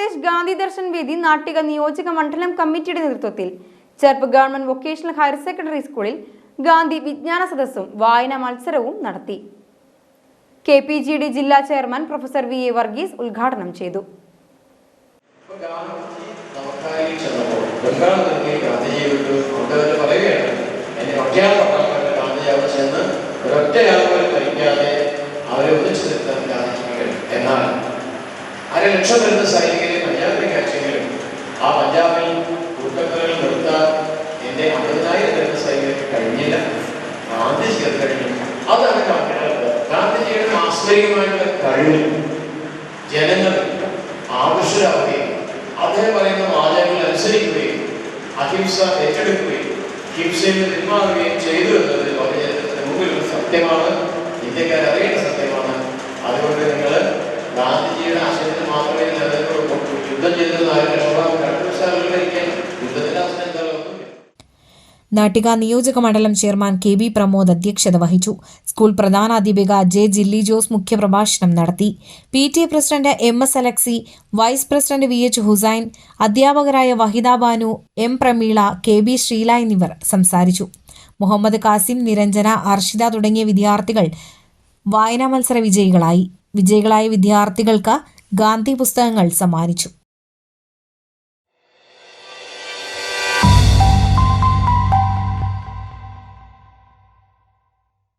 പ്രദേശ് ഗാന്ധി ദർശൻ വേദി നാട്ടിക നിയോജക മണ്ഡലം കമ്മിറ്റിയുടെ നേതൃത്വത്തിൽ. Cheruppu government vocational higher secondary സ്കൂളിൽ ഗാന്ധി വിജ്ഞാന സദസ്സും വായനാ മത്സരവും നടത്തി. കെ പി ജി ഡി ജില്ലാ chairman professor V A Varghese ഉദ്ഘാടനം ചെയ്തു. എന്നാൽ ലക്ഷം വരുന്ന സൈനികരെ അയച്ചെങ്കിലും ആ പഞ്ചാബിൽ കൂട്ടക്കലുകൾ നിർത്താൻ എന്റെ അമ്പതിനായിരം വരുന്ന സൈനികർക്ക് കഴിഞ്ഞില്ല. ഗാന്ധിജി കഴിഞ്ഞു. അതാണ് ഗാന്ധിയുടെ ഗാന്ധിജിയുടെ മാസ്മരികമായിട്ടുള്ള കഴിവ് ജനങ്ങൾ ആകർഷരാകുകയും അദ്ദേഹം പറയുന്ന വാചകങ്ങൾ അനുസരിക്കുകയും അഹിംസ ഏറ്റെടുക്കുകയും ഹിംസയിൽ പിന്മാറുകയും ചെയ്തു എന്നത് വളരെ മുമ്പിലുള്ള സത്യമാണ്. ഇന്ത്യക്കാർ അറിയേണ്ട നാട്ടിക നിയോജക മണ്ഡലം ചെയർമാൻ കെ ബി പ്രമോദ് അധ്യക്ഷത വഹിച്ചു. സ്കൂൾ പ്രധാനാധ്യാപിക ജെ ജില്ലി ജോസ് മുഖ്യപ്രഭാഷണം നടത്തി. P T A president M S Alexy vice president V H Hussain അധ്യാപകരായ Wahida Banu M Prameela K B Sreela എന്നിവർ സംസാരിച്ചു. മുഹമ്മദ് കാസിം നിരഞ്ജന അർഷിത തുടങ്ങിയ വിദ്യാർത്ഥികൾ വായനാ മത്സര വിജയികളായി. വിജയികളായ വിദ്യാർത്ഥികൾക്ക് ഗാന്ധി പുസ്തകങ്ങൾ സമ്മാനിച്ചു.